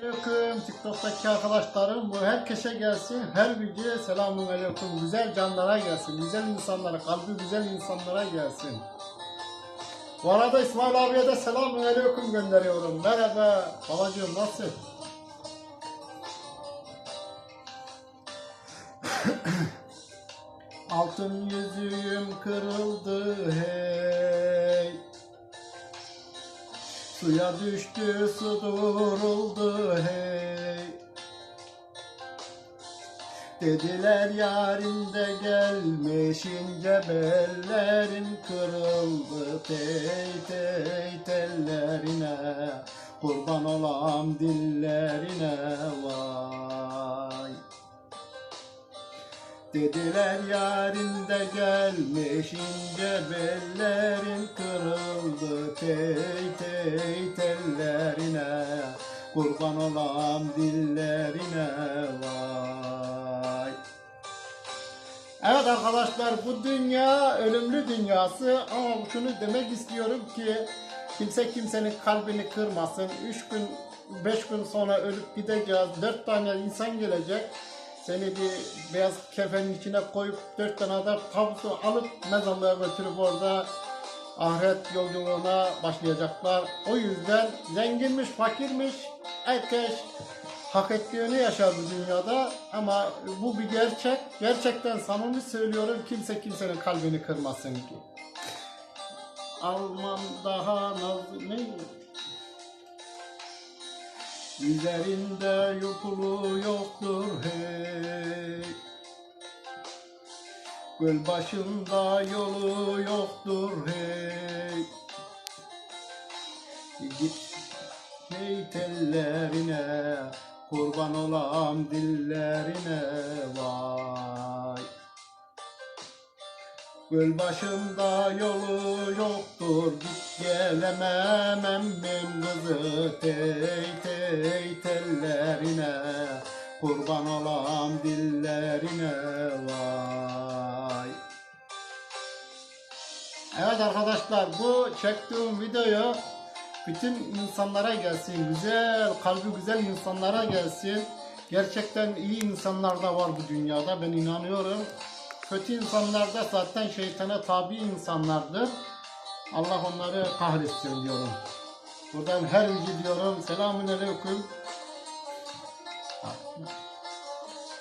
Aleyküm TikTok'taki arkadaşlarım bu herkese gelsin. Her videoya selamun aleyküm. Güzel canlara gelsin. Güzel insanlara, kalbi güzel insanlara gelsin. Bu arada İsmail abiye de selamun aleyküm gönderiyorum. Merhaba babacığım nasıl? Altın yüzüğüm kırıldı hey. Suya düştü su duruldu hey. Dediler yarim de gelmişince bellerim kırıldı. Tey tey tellerine kurban olam dillerine vay Dediler yarim de gelmişince bellerin kırıldı Tey tey tellerine kurban olam dillerine vay Evet arkadaşlar bu dünya ölümlü dünyası ama şunu demek istiyorum ki kimse kimsenin kalbini kırmasın. Üç gün, beş gün sonra ölüp gideceğiz. Dört tane insan gelecek. Seni bir beyaz kefenin içine koyup dört tane adam tabutu alıp mezarlığa götürüp orada ahiret yolculuğuna başlayacaklar. O yüzden zenginmiş, fakirmiş, herkes hak ettiğini yaşar bu dünyada ama bu bir gerçek. Gerçekten samimi söylüyorum kimse kimsenin kalbini kırmasın ki. Alman daha nazlı ne? Üzerinde yokulu yoktur hey. Göl başında yolu yoktur hey. Git hey tellerine Kurban olam dillerine vay Göl başında yolu yoktur Git gelemem emmim kızı Tey tey tellerine Kurban olam dillerine vay Evet arkadaşlar bu çektiğim videoyu bütün insanlara gelsin. Güzel, kalbi güzel insanlara gelsin. Gerçekten iyi insanlar da var bu dünyada ben inanıyorum. Kötü insanlar da zaten şeytana tabi insanlardır. Allah onları kahretsin diyorum. Buradan her yüzü diyorum. Selamun aleyküm.